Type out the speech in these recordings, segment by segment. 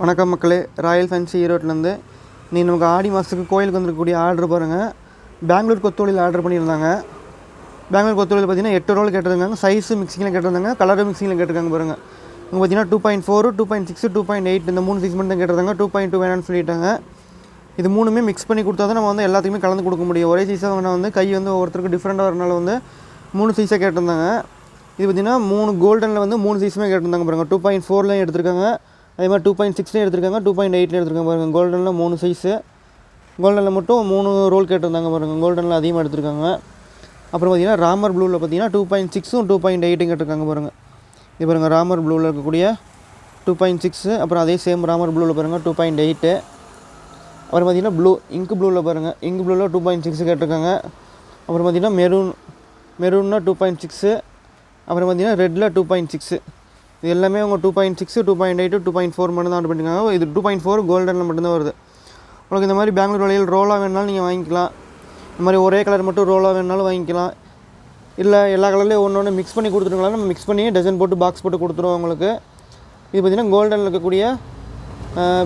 வணக்கம் மக்களே. Royal fancy ஈரோட்லேருந்து நீ நமக்கு ஆடி மாதத்துக்கு கோயிலுக்கு வந்துருக்கக்கூடிய ஆர்டர் பாருங்கள் பெங்களூர் கொத்தோலியில் ஆர்டர் பண்ணியிருந்தாங்க. பெங்களூர் கொத்தோலியில் பார்த்தீங்கன்னா எட்டு ரோல் கேட்டிருந்தாங்க. சைஸு மிக்சிங்கில் கேட்டிருந்தாங்க. கலர் மிக்சிங்கில் கேட்டிருக்காங்க பாருங்கள் இங்கே பார்த்தீங்கன்னா two point four two point six two point eight இந்த மூணு சிக்ஸ் மட்டும் தான் கேட்டிருந்தாங்க. டூ பாயிண்ட் டூ வேணான்னு சொல்லிட்டாங்க. இது மூணுமே மிக்ஸ் பண்ணி கொடுத்தா தான் நம்ம வந்து எல்லாத்துக்குமே கலந்து கொடுக்க முடியும். ஒரே சைஸாக வேணால் வந்து கை வந்து ஒவ்வொருத்தருக்கு டிஃப்ரெண்ட்டாக வரனால வந்து மூணு சைஸாக கேட்டிருந்தாங்க. இது பார்த்தீங்கன்னா மூணு கோல்டனில் வந்து மூணு சைஸுமே கேட்டிருந்தாங்க பாருங்கள் டூ பாயிண்ட் ஃபோர்லேயும் எடுத்திருக்காங்க. அதே மாதிரி டூ பாயிண்ட் சிக்ஸ்லேயும் எடுத்திருக்காங்க டூ பாயிண்ட் எயிட்லேயும் எடுத்திருக்காங்க பாருங்கள் கோல்டனில் மூணு சைஸு கோல்டனில் மட்டும் மூணு ரோல் கேட்டிருந்தாங்க பாருங்கள் கோல்டனில் அதிகமாக எடுத்திருக்காங்க. அப்புறம் பார்த்தீங்கன்னா ராமர் ப்ளூவில் பார்த்தீங்கன்னா டூ பாயிண்ட் சிக்ஸும் டூ பாயிண்ட் எயிட்டும் கேட்டிருக்காங்க பாருங்கள் இது பாருங்க ராமர் ப்ளூவில் இருக்கக்கூடிய டூ பாயிண்ட் சிக்ஸு அப்புறம் அதே சேம் ராமர் ப்ளூவில் பாருங்கள் டூ பாயிண்ட் எயிட்டு அப்புறம் பார்த்தீங்கன்னா ப்ளூ இங்க் ப்ளூவில் பாருங்கள் இங்க் ப்ளூவில் டூ பாயிண்ட் சிக்ஸ் கேட்டிருக்காங்க. அப்புறம் பார்த்தீங்கன்னா மெரூன் மெரூன்னா டூ பாயிண்ட் சிக்ஸு அப்புறம் பார்த்தீங்கன்னா ரெட்டில் டூ பாயிண்ட் சிக்ஸு இது எல்லாமே உங்கள் two point six two point eight two point four மட்டும் தான் ஆர்டர் பண்ணியிருக்காங்க இது டூ பாயிண்ட் ஃபோர் கோல்டனில் மட்டும்தான் வருது. உங்களுக்கு இந்த மாதிரி பெங்களூர் வழியில் ரோலாக வேணாலும் நீங்கள் வாங்கிக்கலாம். இந்த மாதிரி ஒரே கலர் மட்டும் ரோலாக வேணாலும் வாங்கிக்கலாம். இல்லை எல்லா கலர்லேயும் ஒன்று ஒன்று மிக்ஸ் பண்ணி கொடுத்துருங்களா நம்ம மிக்ஸ் பண்ணி டசன் போட்டு பாக்ஸ் போட்டு கொடுத்துருவோம் உங்களுக்கு இது பார்த்திங்கன்னா கோல்டனில் இருக்கக்கூடிய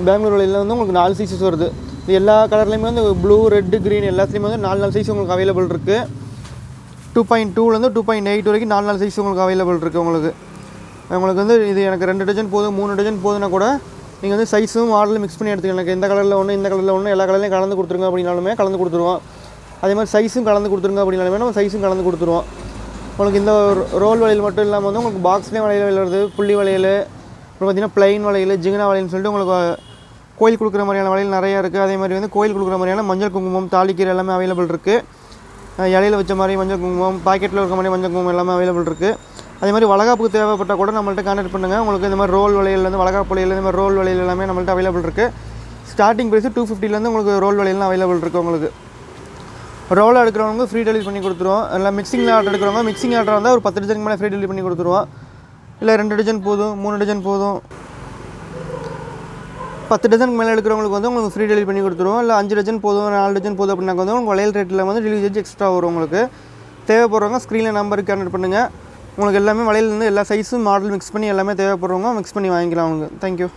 பெங்களூர் வழியில் வந்து உங்களுக்கு நாலு சைஸஸ் வருது. இது எல்லா கலர்லேயுமே வந்து ப்ளூ ரெட்டு க்ரீன் எல்லாத்துலேயுமே வந்து நாலு நாலு சைஸ் உங்களுக்கு அவைலபிள் இருக்குது டூ பாயிண்ட் டூலேருந்து டூ பாயிண்ட் எயிட் வரைக்கும் நாலு நாலு சைஸ் உங்களுக்கு அவைலபிள் இருக்குது உங்களுக்கு. உங்களுக்கு வந்து இது எனக்கு ரெண்டு டஜன் போதும் மூணு டஜன் போதுன்னா கூட நீங்கள் வந்து சைஸும் மாடலும் மிக்ஸ் பண்ணி எடுத்துக்கலாம். எனக்கு இந்த கலரில் ஒன்று இந்த கலரில் ஒன்று எல்லா கலர்லையும் கலந்து கொடுத்துருங்க அப்படின்னாலுமே கலந்து கொடுத்துருவோம். அதே மாதிரி சைஸும் கலந்து கொடுத்துருங்க அப்படின்னாலுமே நம்ம சைஸும் கலந்து கொடுத்துருவோம். உங்களுக்கு இந்த ரோல் வளையல் மட்டும் இல்லாமல் வந்து உங்களுக்கு பாக்ஸ்லேயும் வளையல் விளையாடுறது புள்ளி வளையல் அப்புறம் பார்த்திங்கன்னா ப்ளைன் வளையல் ஜிகினா வளையல்னு சொல்லிட்டு உங்களுக்கு கோயில் கொடுக்குற மாதிரியான வளையல் நிறையா இருக்குது அதே மாதிரி வந்து கோயில் கொடுக்குற மாதிரியான மஞ்சள் குங்குமம் தாலிக்கீரை எல்லாமே அவைலபிள் இருக்குது இலையில் இலையில வச்ச மாதிரி மஞ்சள் குங்குமம் பாக்கெட்டில் இருக்க மாதிரி மஞ்சள் குங்குமம் எல்லாமே அவைலபிள் இருக்குது அதே மாதிரி வளகாப்புக்கு தேவைப்பட்டால் கூட நம்மள்ட்ட கான்டாக்ட் பண்ணுங்கள் உங்களுக்கு இந்த மாதிரி ரோல் வலையிலேருந்து வளகாப்பு வளையல் இந்த மாதிரி ரோல் வளையல் எல்லாமே நம்மள்ட்ட அவைலபிள் இருக்குது ஸ்டார்டிங் ப்ரைஸ் டூ ஃபிஃப்டிலேருந்து உங்களுக்கு ரோல் வலையெல்லாம் அவைலபிள் இருக்குது உங்களுக்கு. ரோல் எடுக்கிறவங்க ஃப்ரீ டெலிவரி பண்ணி கொடுத்துருவோம். இல்லை மிக்சிங்கில் ஆர்டர் எடுக்கிறவங்க மிக்சிங் ஆர்டர் வந்தால் ஒரு பத்து டஜனுக்கு மேலே ஃப்ரீ டெலிவரி பண்ணி கொடுத்துருவோம். இல்லை ரெண்டு டஜன் போதும் மூணு டஜன் போதும். பத்து டஜனுக்கு மேலே எடுக்கிறவங்களுக்கு வந்து உங்களுக்கு ஃப்ரீ டெலிவரி பண்ணி கொடுத்துருவோம். இல்லை அஞ்சு டஜன் போதும் நாலு டஜன் போதும் அப்படின்னாக்க வந்து உங்களுக்கு வளையல் ரேட்டில் வந்து டெலிவரி சார்ஜ் எக்ஸ்ட்ரா வரும் உங்களுக்கு. தேவைப்படுறவங்க ஸ்க்ரீனில் நம்பருக்கு கான்டெக்ட் பண்ணுங்கள் உங்களுக்கு எல்லாமே வளையல் இருந்து எல்லா சைஸும் மாடல் மிக்ஸ் பண்ணி எல்லாமே தேவைப்படுறவங்க மிக்ஸ் பண்ணி வாங்கிக்கலாம் உங்களுக்கு தேங்க்யூ